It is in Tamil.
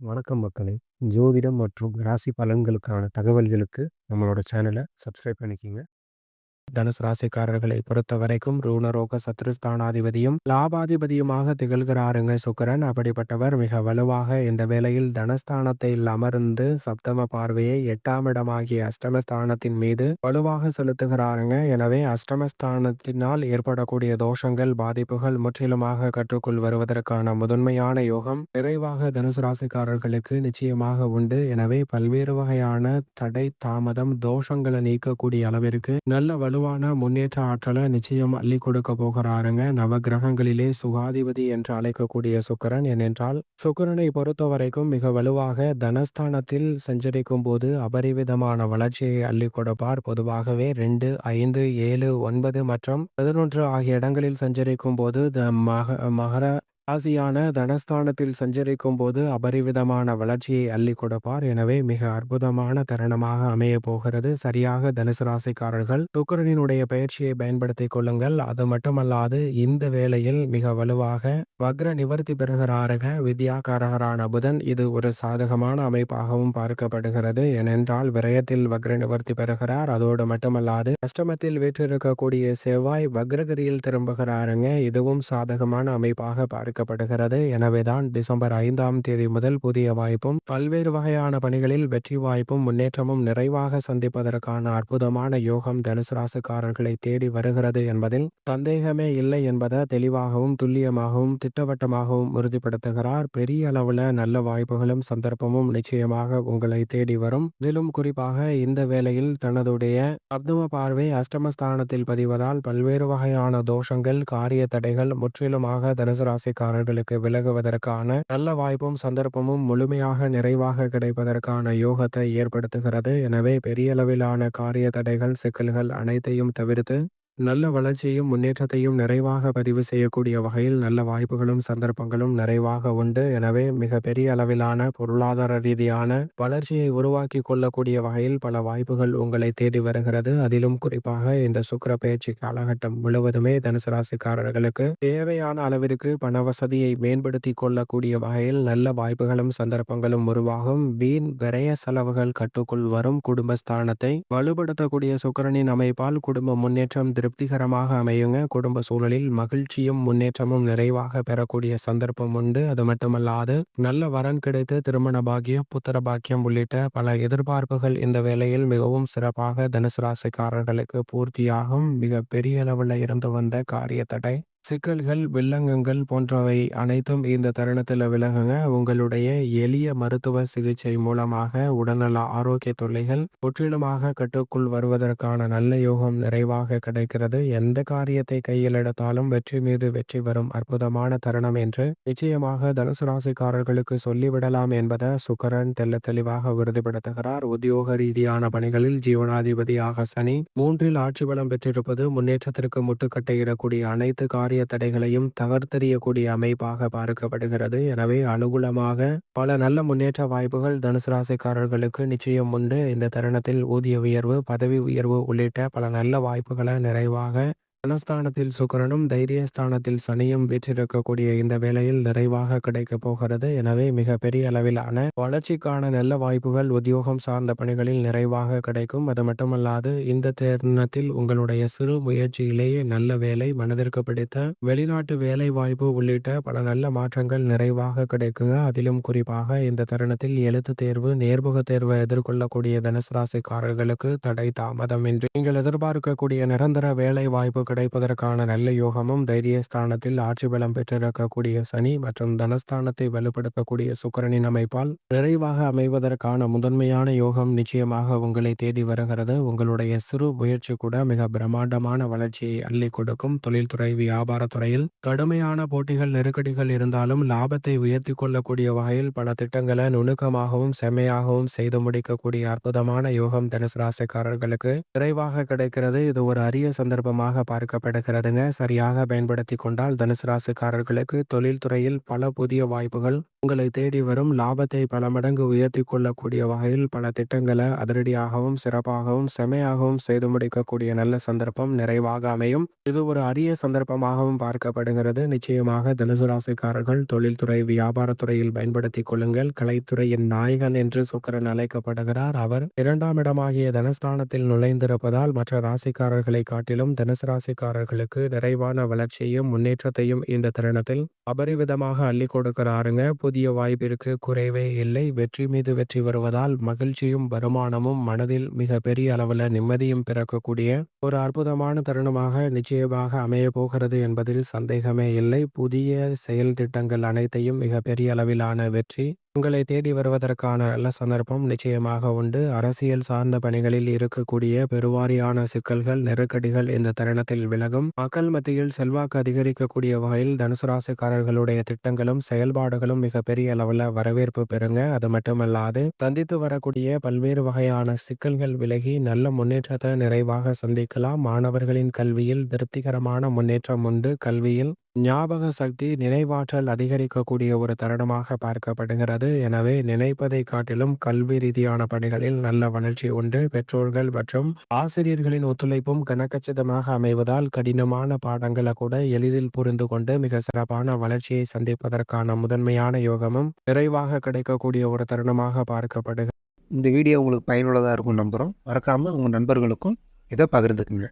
வணக்கம் மக்களே! ஜோதிடம் மற்றும் ராசி பலன்களுக்கான தகவல்களுக்கு நம்மளோட சேனலை சப்ஸ்கிரைப் பண்ணிக்கங்க. தனுசு ராசிக்காரர்களை பொறுத்தவரைக்கும் ரூணரோக சத்ருஸ்தானாதிபதியும் லாபாதிபதியுமாக திகழ்கிறாருங்க சுக்கரன். அப்படிப்பட்டவர் மிக வலுவாக இந்த வேளையில் தனஸ்தானத்தில் அமர்ந்து சப்தம பார்வையை எட்டாம் இடமாகிய அஷ்டமஸ்தானத்தின் மீது வலுவாக செலுத்துகிறாருங்க. எனவே அஷ்டமஸ்தானத்தினால் ஏற்படக்கூடிய தோஷங்கள் பாதிப்புகள் முற்றிலுமாக கற்றுக்குள் வருவதற்கான முதன்மையான யோகம் நிறைவாக தனுசு ராசிக்காரர்களுக்கு நிச்சயமாக உண்டு. எனவே பல்வேறு வகையான தடை தாமதம் தோஷங்களை நீக்கக்கூடிய அளவிற்கு நல்ல வலு வலுவான முன்னேற்ற ஆற்றலை நிச்சயம் அள்ளி கொடுக்க போகிறாருங்க. நவ கிரகங்களிலே சுகாதிபதி என்று அழைக்கக்கூடிய சுக்கரன் ஏனென்றால் சுக்கரனை பொறுத்த வரைக்கும் மிக வலுவாக தனஸ்தானத்தில் சஞ்சரிக்கும் போது அபரிவிதமான வளர்ச்சியை அள்ளி கொடுப்பார். பொதுவாகவே ரெண்டு ஐந்து ஏழு ஒன்பது மற்றும் பதினொன்று ஆகிய இடங்களில் சஞ்சரிக்கும் போது மக மகர ராசியான தனஸ்தானத்தில் சஞ்சரிக்கும் போது அபரிவிதமான வளர்ச்சியை அள்ளி கொடுப்பார். எனவே மிக அற்புதமான தருணமாக அமைய போகிறது. சரியாக தனுசு ராசிக்காரர்கள் சுக்கரனினுடைய பயிற்சியை பயன்படுத்தி கொள்ளுங்கள். அது மட்டுமல்லாது இந்த வேளையில் மிக வலுவாக வக்ர நிவர்த்தி பெறுகிறாருக வித்யாகாரகரான புதன். இது ஒரு சாதகமான அமைப்பாகவும் பார்க்கப்படுகிறது. ஏனென்றால் விரயத்தில் வக்ர நிவர்த்தி பெறுகிறார். அதோடு மட்டுமல்லாது அஷ்டமத்தில் வீற்றிருக்கக்கூடிய செவ்வாய் வக்ரகதியில் திரும்புகிறாருங்க. இதுவும் சாதகமான அமைப்பாக பார்க்க அறிவிக்கப்படுகிறது எனவேதான் டிசம்பர் ஐந்தாம் தேதி முதல் புதிய வாய்ப்பும் பல்வேறு வகையான பணிகளில் வெற்றி வாய்ப்பும் முன்னேற்றமும் நிறைவாக சந்திப்பதற்கான அற்புதமான யோகம் தனுசு ராசிக்காரர்களை தேடி வருகிறது என்பதில் சந்தேகமே இல்லை என்பதை தெளிவாகவும் துல்லியமாகவும் திட்டவட்டமாகவும் உறுதிப்படுத்துகிறார். பெரிய அளவுல நல்ல வாய்ப்புகளும் சந்தர்ப்பமும் நிச்சயமாக உங்களை தேடி வரும். இதிலும் குறிப்பாக இந்த வேளையில் தனதுடைய பத்ம பார்வை அஷ்டமஸ்தானத்தில் பதிவதால் பல்வேறு வகையான தோஷங்கள் காரிய தடைகள் முற்றிலுமாக தனுசு ராசிக்கு ராசிக்காரர்களுக்கு விலகுவதற்கான நல்ல வாய்ப்பும் சந்தர்ப்பமும் முழுமையாக நிறைவாக கிடைப்பதற்கான யோகத்தை ஏற்படுத்துகிறது. எனவே பெரிய அளவிலான காரிய தடைகள் சிக்கல்கள் அனைத்தையும் தவிர்த்து நல்ல வளர்ச்சியும் முன்னேற்றத்தையும் நிறைவாக பதிவு செய்யக்கூடிய வகையில் நல்ல வாய்ப்புகளும் சந்தர்ப்பங்களும் நிறைவாக உண்டு. எனவே மிகப்பெரிய அளவிலான பொருளாதார ரீதியான வளர்ச்சியை உருவாக்கி கொள்ளக்கூடிய வகையில் பல வாய்ப்புகள் உங்களை தேடி வருகிறது. அதிலும் குறிப்பாக இந்த சுக்கர பயிற்சி காலகட்டம் முழுவதுமே தனுசு ராசிக்காரர்களுக்கு தேவையான அளவிற்கு பண வசதியை மேம்படுத்தி கொள்ளக்கூடிய வகையில் நல்ல வாய்ப்புகளும் சந்தர்ப்பங்களும் உருவாகும். வீண் விரய செலவுகள் கட்டுக்குள் வரும் குடும்பஸ்தானத்தை வலுப்படுத்தக்கூடிய சுக்கரனின் அமைப்பால் குடும்ப முன்னேற்றம் திருப்திகரமாக அமையுங்க. குடும்ப சூழலில் மகிழ்ச்சியும் முன்னேற்றமும் நிறைவாக பெறக்கூடிய சந்தர்ப்பம் உண்டு. அது மட்டுமல்லாது நல்ல வரன் கிடைத்து திருமண பாக்கியம் புத்திர பாக்கியம் உள்ளிட்ட பல எதிர்பார்ப்புகள் இந்த வேளையில் மிகவும் சிறப்பாக தனுசு ராசிக்காரர்களுக்கு பூர்த்தியாகும். மிக பெரிய அளவில் இருந்து வந்த காரிய தடை சிக்கல்கள் வில்லங்கங்கள் போன்றவை அனைத்தும் இந்த தருணத்தில் விலகுங்க உங்களுடைய எளிய மருத்துவ சிகிச்சை மூலமாக உடல்நல ஆரோக்கிய தொல்லைகள் முற்றிலுமாக கட்டுக்குள் வருவதற்கான நல்ல யோகம் நிறைவாக கிடைக்கிறது. எந்த காரியத்தை கையில் எடுத்தாலும் வெற்றி மீது வெற்றி வரும் அற்புதமான தருணம் என்று நிச்சயமாக தனுசு ராசிக்காரர்களுக்கு சொல்லிவிடலாம் என்பதை சுக்கரன் தெல்ல தெளிவாக உறுதிப்படுத்துகிறார். உத்தியோக ரீதியான பணிகளில் ஜீவனாதிபதியாக சனி மூன்றில் ஆட்சி பலம் பெற்றிருப்பது முன்னேற்றத்திற்கு முட்டுக்கட்டையிடக்கூடிய அனைத்து காரிய காரிய தடைகளையும் தகர்த்தெறியக்கூடிய அமைப்பாக பார்க்கப்படுகிறது. எனவே அனுகூலமாக பல நல்ல முன்னேற்ற வாய்ப்புகள் தனுசு ராசிக்காரர்களுக்கு நிச்சயம் உண்டு. இந்த தருணத்தில் ஊதிய உயர்வு பதவி உயர்வு உள்ளிட்ட பல நல்ல வாய்ப்புகளை நிறைவாக தனஸ்தானத்தில் சுக்கரனும் தைரியஸ்தானத்தில் சனியும் வீற்றிருக்கக்கூடிய இந்த வேளையில் நிறைவாக கிடைக்கப் போகிறது. எனவே மிக பெரிய அளவிலான வளர்ச்சிக்கான நல்ல வாய்ப்புகள் உத்தியோகம் சார்ந்த பணிகளில் நிறைவாக கிடைக்கும். அது மட்டுமல்லாது இந்த தருணத்தில் உங்களுடைய சிறு முயற்சியிலேயே நல்ல வேலை மனதிற்கு பிடித்த வெளிநாட்டு வேலை வாய்ப்பு உள்ளிட்ட பல நல்ல மாற்றங்கள் நிறைவாக கிடைக்குங்க. அதிலும் குறிப்பாக இந்த தருணத்தில் எழுத்து தேர்வு நேர்முக தேர்வை எதிர்கொள்ளக்கூடிய தனுசு ராசிக்காரர்களுக்கு தடை தாமதமின்றி நீங்கள் எதிர்பார்க்கக்கூடிய நிரந்தர வேலை வாய்ப்பு கிடைப்பதற்கான நல்ல யோகமும் தைரியஸ்தானத்தில் ஆட்சி பலம் பெற்றிருக்கக்கூடிய சனி மற்றும் தனஸ்தானத்தை வலுப்படுத்தக்கூடிய சுக்கரனின் அமைப்பால் நிறைவாக அமைவதற்கான முதன்மையான யோகம் நிச்சயமாக உங்களை தேடி வருகிறது. உங்களுடைய சிறு முயற்சி கூட மிக பிரம்மாண்டமான வளர்ச்சியை அள்ளி கொடுக்கும். தொழில்துறை வியாபாரத்துறையில் கடுமையான போட்டிகள் நெருக்கடிகள் இருந்தாலும் லாபத்தை உயர்த்தி கொள்ளக்கூடிய வகையில் பல திட்டங்களை நுணுக்கமாகவும் செம்மையாகவும் செய்து முடிக்கக்கூடிய அற்புதமான யோகம் தனுசு ராசிக்காரர்களுக்கு விரைவாக கிடைக்கிறது. இது ஒரு அரிய சந்தர்ப்பமாக பார்க்க பார்க்கப்படுகிறதுங்க சரியாக பயன்படுத்தி கொண்டால் தனுசு ராசிக்காரர்களுக்கு தொழில்துறையில் பல புதிய வாய்ப்புகள் உங்களை தேடி வரும். லாபத்தை பல மடங்கு உயர்த்தி கொள்ளக்கூடிய வகையில் பல திட்டங்களை அதிரடியாகவும் சிறப்பாகவும் செமையாகவும் செய்து முடிக்கக்கூடிய நல்ல சந்தர்ப்பம் நிறைவாக அமையும். இது ஒரு அரிய சந்தர்ப்பமாகவும் பார்க்கப்படுகிறது. நிச்சயமாக தனுசு ராசிக்காரர்கள் தொழில்துறை வியாபாரத்துறையில் பயன்படுத்திக் கொள்ளுங்கள். கலைத்துறையின் நாயகன் என்று சுக்கரன் அழைக்கப்படுகிறார். அவர் இரண்டாம் இடமாகிய தனஸ்தானத்தில் நுழைந்திருப்பதால் மற்ற ராசிக்காரர்களை காட்டிலும் தனுசு ராசிக்காரர்களுக்கு நிறைவான வளர்ச்சியையும் முன்னேற்றத்தையும் இந்த தருணத்தில் அபரிவிதமாக அள்ளி கொடுக்கிறாருங்க. புதிய வாய்ப்பிற்கு குறைவே இல்லை. வெற்றி மீது வெற்றி வருவதால் மகிழ்ச்சியும் வருமானமும் மனதில் மிக பெரிய அளவில் நிம்மதியும் பிறக்கக்கூடிய ஒரு அற்புதமான தருணமாக நிச்சயமாக அமைய போகிறது என்பதில் சந்தேகமே இல்லை. புதிய செயல் திட்டங்கள் அனைத்தையும் மிக பெரிய அளவிலான வெற்றி உங்களை தேடி வருவதற்கான நல்ல சந்தர்ப்பம் நிச்சயமாக உண்டு. அரசியல் சார்ந்த பணிகளில் இருக்கக்கூடிய பெருவாரியான சிக்கல்கள் நெருக்கடிகள் இந்த தருணத்தில் விலகும். மக்கள் மத்தியில் செல்வாக்கு அதிகரிக்கக்கூடிய வகையில் தனுசு ராசிக்காரர்களுடைய திட்டங்களும் செயல்பாடுகளும் மிக பெரிய அளவில் வரவேற்பு பெறுங்க. அது மட்டுமல்லாது சந்தித்து வரக்கூடிய பல்வேறு வகையான சிக்கல்கள் விலகி நல்ல முன்னேற்றத்தை நிறைவாக சந்திக்கலாம். மாணவர்களின் கல்வியில் திருப்திகரமான முன்னேற்றம் உண்டு. கல்வியில் ஞாபக சக்தி நினைவாற்றல் அதிகரிக்கக்கூடிய ஒரு தருணமாக பார்க்கப்படுகிறது. எனவே நினைப்பதை காட்டிலும் கல்வி ரீதியான பணிகளில் நல்ல வளர்ச்சி உண்டு. பெற்றோர்கள் மற்றும் ஆசிரியர்களின் ஒத்துழைப்பும் கனக்கச்சிதமாக அமைவதால் கடினமான பாடங்களை கூட எளிதில் புரிந்து கொண்டு மிக சிறப்பான வளர்ச்சியை சந்திப்பதற்கான முதன்மையான யோகமும் நிறைவாக கிடைக்கக்கூடிய ஒரு தருணமாக பார்க்கப்படுகிறது. இந்த வீடியோ உங்களுக்கு பயனுள்ளதாக இருக்கும் நம்புகிறோம் மறக்காமல் உங்கள் நண்பர்களுக்கும் இதை பகிர்ந்துக்குங்க.